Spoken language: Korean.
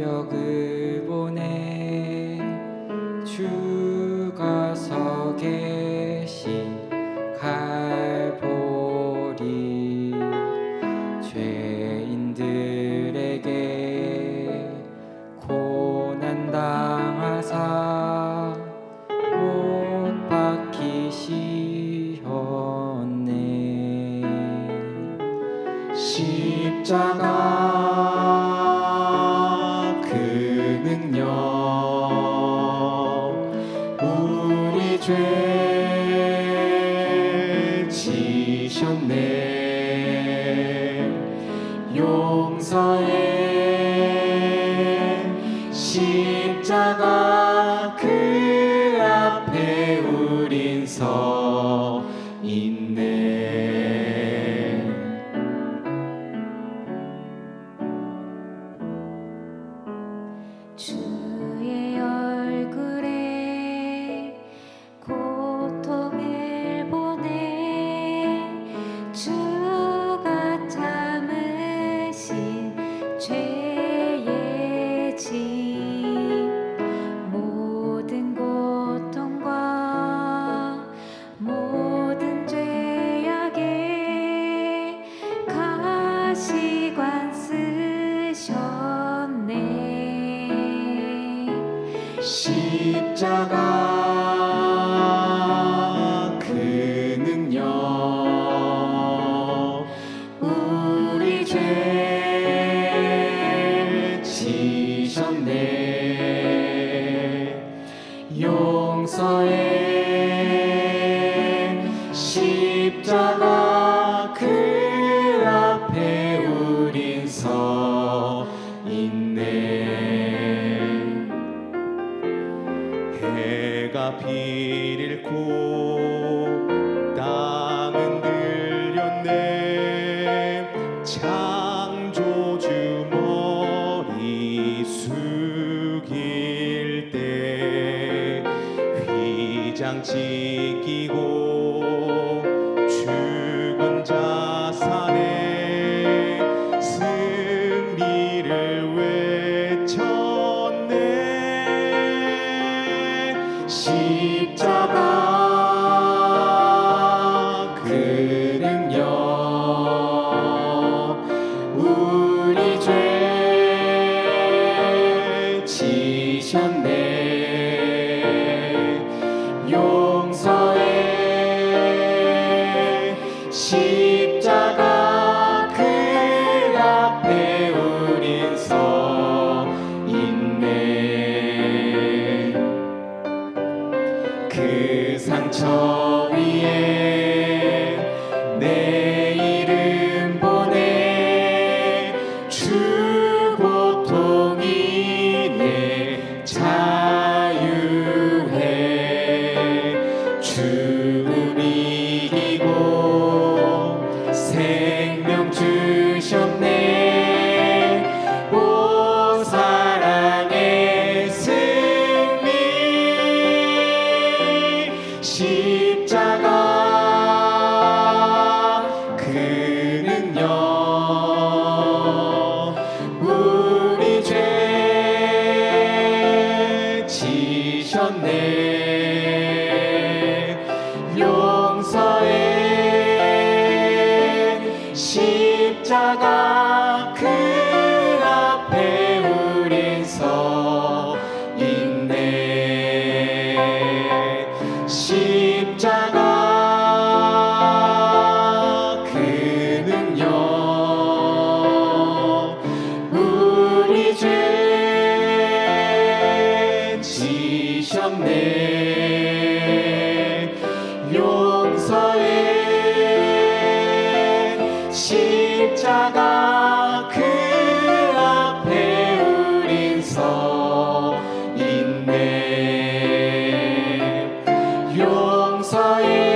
새벽을 지셨네. 용서해 십자가 그 앞에 우린 서 있네. 주 십자가 그 능력 우리 죄 지셨네. 용서해 해가 비ril고 땅은 들렸네. 창조주 머리 숙일 때 휘장 지키고 지셨네. 용서해. 십자가 그 앞에 우린 서 있네. 그 상처 위에 십자가 그 능력 우리 죄 지셨네. 용서해 십자가 십자가 그 능력 우리 죄 지셨네. 용서해 십자가 용서해